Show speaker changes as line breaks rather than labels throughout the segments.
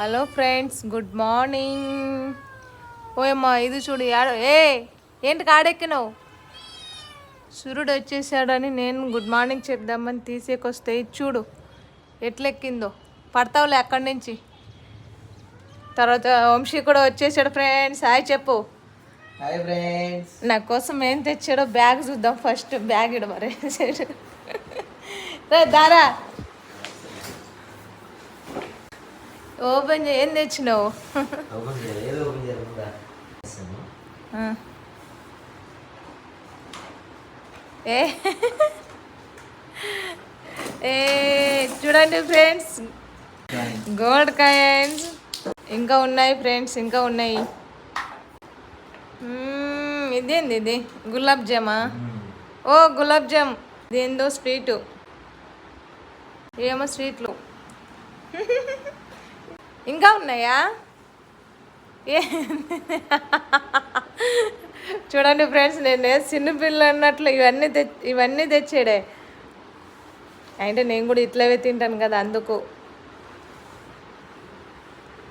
Hello friends good morning ఓయమ్మా ఇది చూడు ఏ ఏంటి కాడెక్కినావు? సూర్యుడు వచ్చేసాడని నేను గుడ్ మార్నింగ్ చెప్దామని తీసేకొస్తే ఇది చూడు ఎట్లెక్కిందో. పడతావులే అక్కడి నుంచి. తర్వాత వంశీ కూడా వచ్చేసాడు ఫ్రెండ్స్ హాయ్ చెప్పు.
హాయ్ ఫ్రెండ్స్
నా కోసం ఏం తెచ్చాడో బ్యాగ్ చూద్దాం ఫస్ట్. బ్యాగ్ ఇడ దారా. ఓపెన్ చేయి ఏం తెచ్చినావు. ఏ? ఏ చూడండి ఫ్రెండ్స్. Gold coins. ఇంకా ఉన్నాయి ఫ్రెండ్స్ ఇంకా ఉన్నాయి. ఇదేంది ఇది? గులాబ్ జామా. ఓ గులాబ్ జామ్. ఇదేందో స్వీటు. ఏమో స్వీట్లు. ఇంకా ఉన్నాయా? ఏ? చూడండి ఫ్రెండ్స్ నేను చిన్నపిల్ల అన్నట్లు ఇవన్నీ తె ఇవన్నీ తెచ్చాడే. అంటే నేను కూడా ఇట్లవే తింటాను కదా అందుకు.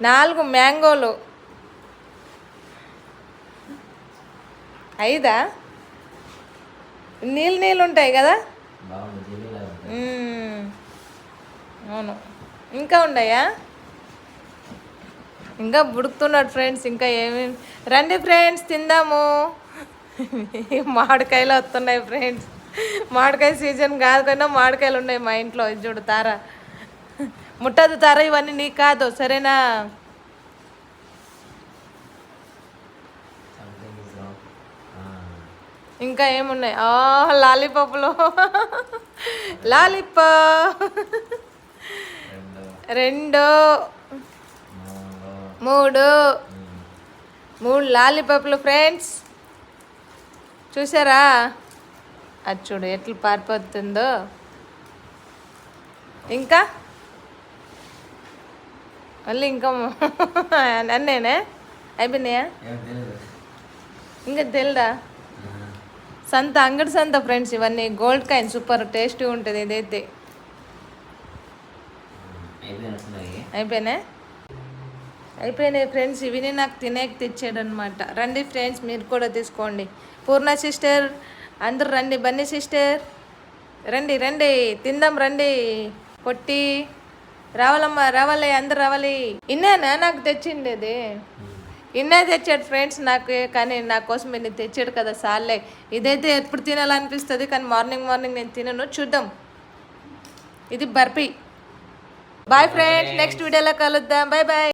నాలుగు మ్యాంగోలు. ఐదా? నీళ్ళు నీళ్ళు ఉంటాయి కదా. అవును. ఇంకా ఉన్నాయా? ఇంకా బుడుకుతున్నాడు ఫ్రెండ్స్ ఇంకా ఏమి రండి ఫ్రెండ్స్ తిందాము. మామిడికాయలు వస్తున్నాయి ఫ్రెండ్స్. మామిడికాయ సీజన్ కాదు కన్నా మామిడికాయలు ఉన్నాయి మా ఇంట్లో ఇది చూడు తార. ముట్టదు తార ఇవన్నీ నీకు కాదు సరేనా? ఇంకా ఏమున్నాయి? ఆ లాలీపాప్లు లాలీపా
రెండో. మూడు.
మూడు లాలీపాప్లు ఫ్రెండ్స్. చూసారా? అది చూడు ఎట్లా పారిపోతుందో. ఇంకా? మళ్ళీ ఇంకా అన్నేనే? అయిపోయినాయా? ఇంకా తెల్దా? సంత అంగడి సంత ఫ్రెండ్స్ ఇవన్నీ గోల్డ్ కాయిన్ సూపర్ టేస్టీ ఉంటుంది ఇదైతే. అయిపోయినా? అయిపోయినాయి ఫ్రెండ్స్ ఇవిని నాకు తినేకి తెచ్చాడు అనమాట రండి ఫ్రెండ్స్ మీరు కూడా తీసుకోండి. పూర్ణ సిస్టర్ అందరూ రండి బన్నీ సిస్టర్. రండి రండి తిందాం రండి. పొట్టి రావాలమ్మా రావాలి అందరు రావాలి. ఇన్నేనా నాకు తెచ్చిండేది ఇన్నే తెచ్చాడు ఫ్రెండ్స్ నాకు కానీ నా కోసం ఇది తెచ్చాడు కదా సార్లే. ఇదైతే ఎప్పుడు తినాలనిపిస్తుంది కానీ మార్నింగ్ మార్నింగ్ నేను తినను. చూద్దాం. ఇది బర్ఫీ. బాయ్ ఫ్రెండ్స్ నెక్స్ట్ వీడియోలో కలుద్దాం. Bye bye.